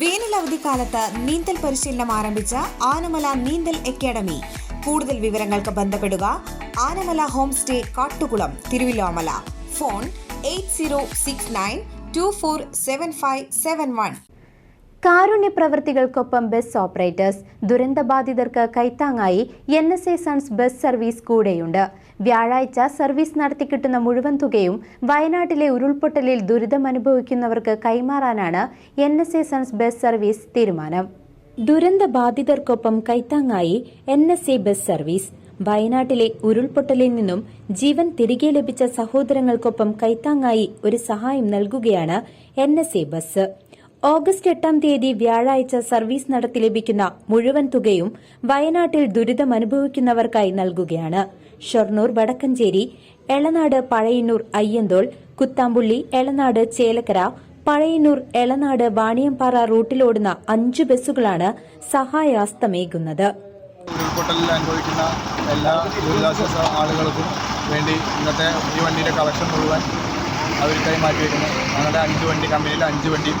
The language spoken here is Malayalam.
വേനൽ അവധിക്കാലത്ത് നീന്തൽ പരിശീലനം ആരംഭിച്ച ആനമല നീന്തൽ അക്കാദമി. കൂടുതൽ വിവരങ്ങൾക്ക് ബന്ധപ്പെടുക Anamala home stay Kattukulam Thiruvillwamala. Phone eight zero six nine two four seven five seven one. കാരുണ്യ പ്രവൃത്തികൾക്കൊപ്പം ബസ് ഓപ്പറേറ്റേഴ്സ് ദുരന്തബാധിതർക്ക് കൈത്താങ്ങായി N S A sons bus service കൂടെയുണ്ട്. വ്യാഴാഴ്ച സർവീസ് നടത്തി കിട്ടുന്ന മുഴുവൻ തുകയും വയനാട്ടിലെ ഉരുൾപൊട്ടലിൽ ദുരിതമനുഭവിക്കുന്നവർക്ക് കൈമാറാനാണ് N S A sons bus service തീരുമാനം. ദുരന്തബാധിതർക്കൊപ്പം കൈത്താങ്ങായി N S A bus service. വയനാട്ടിലെ ഉരുൾപൊട്ടലിൽ നിന്നും ജീവൻ തിരികെ ലഭിച്ച സഹോദരങ്ങൾക്കൊപ്പം കൈത്താങ്ങായി ഒരു സഹായം നൽകുകയാണ് N S A bus. August എട്ടാം തീയതി വ്യാഴാഴ്ച സർവീസ് നടത്തി ലഭിക്കുന്ന മുഴുവൻ തുകയും വയനാട്ടിൽ ദുരിതമനുഭവിക്കുന്നവർക്കായി നൽകുകയാണ്. ഷൊർണൂർ വടക്കഞ്ചേരി എളനാട് പഴയന്നൂർ അയ്യന്തോൾ കുത്താമ്പുള്ളി എളനാട് ചേലക്കര പഴയന്നൂർ എളനാട് വാണിയമ്പാറ റൂട്ടിലോടുന്ന അഞ്ച് ബസ്സുകളാണ് സഹായാസ്തമേകുന്നത്. ഉരുൾപൊട്ടലിൽ അനുഭവിക്കുന്ന എല്ലാ ദുരിതാശ്വാസ ആളുകൾക്കും വേണ്ടി ഇന്നത്തെ ഈ വണ്ടിയുടെ കളക്ഷൻ മുഴുവൻ അവർക്കായി മാറ്റിവെക്കുന്നു. ഞങ്ങളുടെ അഞ്ച് വണ്ടി കമ്പനിയിൽ അഞ്ച് വണ്ടിയും